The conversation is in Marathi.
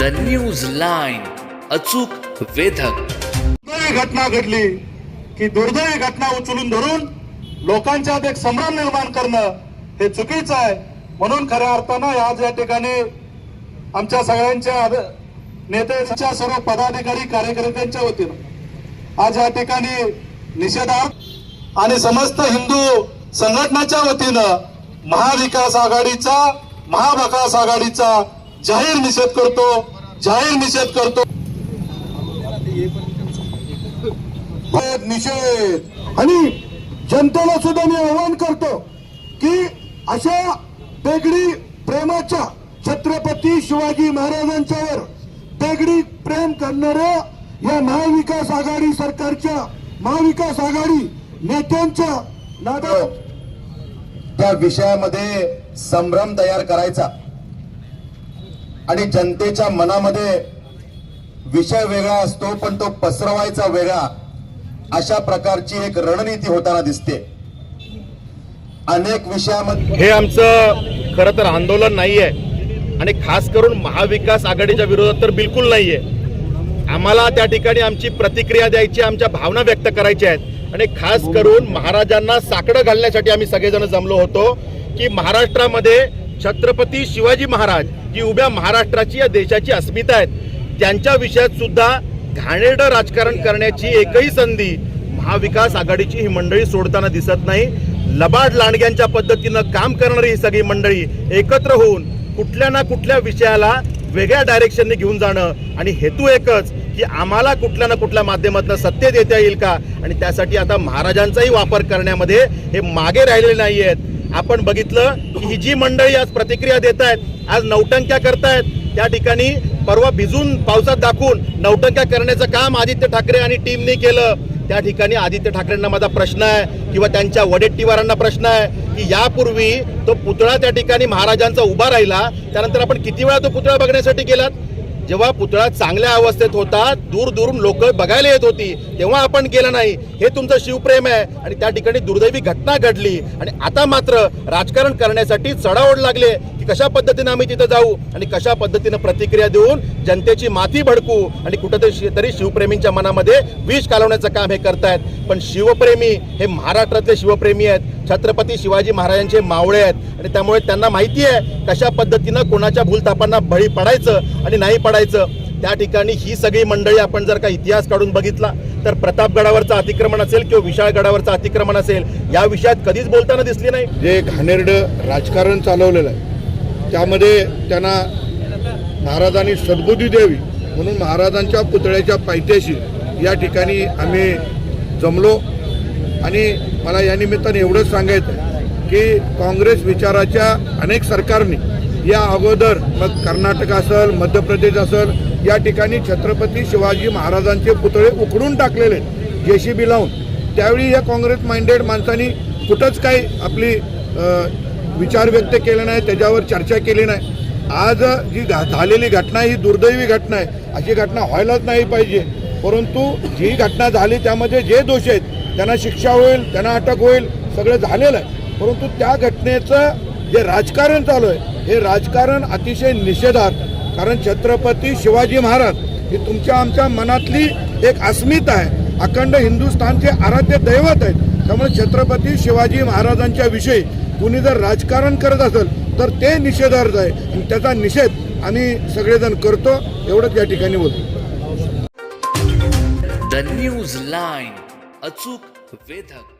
द न्यूज लाईन अचूक वेधक. घटना घडली की दुर्दैवी घटना उचलून धरून लोकांच्यात एक संभ्रम निर्माण करणं हे चुकीचं आहे. म्हणून खऱ्या अर्थानं आज या ठिकाणी आमच्या सगळ्यांच्या नेत्यांच्या सर्व पदाधिकारी कार्यकर्त्यांच्या वतीनं आज या ठिकाणी निषेधार्थ आणि समस्त हिंदू संघटनाच्या वतीनं महाविकास आघाडीचा महाविकास आघाडीचा जाहीर निषेध करतो जाहीर निषेध करतो. निषेध. आणि जनतेला सुद्धा मी आवाहन करतो की अशा बेगडी प्रेमाच्या छत्रपती शिवाजी महाराजांच्यावर बेगडी प्रेम करणाऱ्या या महाविकास आघाडी सरकारच्या महाविकास आघाडी नेत्यांच्या नादात. त्या विषयामध्ये संभ्रम तयार करायचा. आणि जनतेच्या मनामध्ये विषय वेगळा असतो पण तो पसरवायचा वेगळा अशा प्रकारची एक रणनीती होताना दिसते. अनेक विषयामध्ये हे आमचं खरं तर आंदोलन नाहीये. आणि खास करून महाविकास आघाडीच्या विरोधात तर बिलकुल नाहीये. आम्हाला त्या ठिकाणी आमची प्रतिक्रिया द्यायची आमच्या भावना व्यक्त करायच्या आहेत. आणि खास करून महाराजांना साकडं घालण्यासाठी आम्ही सगळेजण जमलो होतो की महाराष्ट्रामध्ये छत्रपती शिवाजी महाराज जी उभ्या महाराष्ट्राची या देशाची अस्मिता आहेत त्यांच्या विषयात सुद्धा घाणेरडं राजकारण करण्याची एकही संधी महाविकास आघाडीची ही मंडळी सोडताना दिसत नाही. लबाड लांडग्यांच्या पद्धतीनं काम करणारी ही सगळी मंडळी एकत्र होऊन कुठल्या ना कुठल्या विषयाला वेगळ्या डायरेक्शनने घेऊन जाणं आणि हेतू एकच की आम्हाला कुठल्या ना कुठल्या माध्यमातून सत्य देता येईल का? आणि त्यासाठी आता महाराजांचाही वापर करण्यामध्ये हे मागे राहिलेले नाही आहेत आपण बघितलं की ही जी मंडळी आज प्रतिक्रिया देत आहेत आज नौटंक्या करतायत त्या ठिकाणी परवा भिजून पावसात दाखवून नौटंक्या करण्याचं काम आदित्य ठाकरे आणि टीमने केलं. त्या ठिकाणी आदित्य ठाकरेंना माझा प्रश्न आहे किंवा त्यांच्या वडेट्टीवारांना प्रश्न आहे की यापूर्वी तो पुतळा त्या ठिकाणी महाराजांचा उभा राहिला त्यानंतर आपण किती वेळा तो पुतळा बघण्यासाठी गेलात? जेव्हा पुतळा चांगल्या अवस्थेत होता दूर दूरून लोक बघायला येत होती तेव्हा आपण गेलं नाही. हे तुमचं शिवप्रेम आहे. आणि त्या ठिकाणी दुर्दैवी घटना घडली. आणि आता मात्र राजकारण करण्यासाठी चढाओढ लागले कशा पद्धतीनं आम्ही तिथं जाऊ आणि कशा पद्धतीनं प्रतिक्रिया देऊन जनतेची माथी भडकू आणि कुठंतरी तरी शिवप्रेमींच्या मनामध्ये विष कालवण्याचं काम हे करतायत. पण शिवप्रेमी हे महाराष्ट्रातले शिवप्रेमी आहेत. छत्रपती शिवाजी महाराजांचे मावळे आहेत. आणि त्यामुळे त्यांना माहिती आहे कशा पद्धतीनं कोणाच्या भूलतापांना बळी पडायचं आणि नाही पडायचं. त्या ठिकाणी ही सगळी मंडळी आपण जर का इतिहास काढून बघितला तर प्रतापगडावरचं अतिक्रमण असेल किंवा विशाळगडावरचं अतिक्रमण असेल या विषयात कधीच बोलताना दिसली नाही. जे घाणेरडं राजकारण चालवलेलं आहे त्यामध्ये त्यांना महाराजांनी सद्बुद्धी द्यावी म्हणून महाराजांच्या पुतळ्याच्या पायथ्याशी या ठिकाणी आम्ही जमलो. आणि मला या निमित्ताने एवढंच सांगायचं की काँग्रेस विचाराच्या अनेक सरकारने या अगोदर मग कर्नाटक असेल मध्य प्रदेश असेल या ठिकाणी छत्रपती शिवाजी महाराजांचे पुतळे उकडून टाकलेले जे सी बी लावून. त्यावेळी या काँग्रेस माइंडेड माणसांनी कुठंच काही आपली विचार व्यक्त केले नाही त्याच्यावर चर्चा केली नाही. आज जी झालेली घटना ही दुर्दैवी घटना आहे अशी घटना व्हायलाच नाही पाहिजे. परंतु जी घटना झाली त्यामध्ये जे दोष आहेत त्यांना शिक्षा होईल त्यांना अटक होईल सगळं झालेलं आहे. परंतु त्या घटनेचं जे राजकारण चालू आहे हे राजकारण अतिशय निषेधार्थ. कारण छत्रपती शिवाजी महाराज ही तुमच्या आमच्या मनातली एक अस्मिता आहे. अखंड हिंदुस्थानचे आराध्य दैवत आहेत. त्यामुळे छत्रपती शिवाजी महाराजांच्या विषयी कुणी जर राजकारण करत असेल तर ते निषेधार्थ आहे. आणि त्याचा निषेध आम्ही सगळेजण करतो एवढंच या ठिकाणी बोलतो. द न्यूज लाईन अचूक वेधक.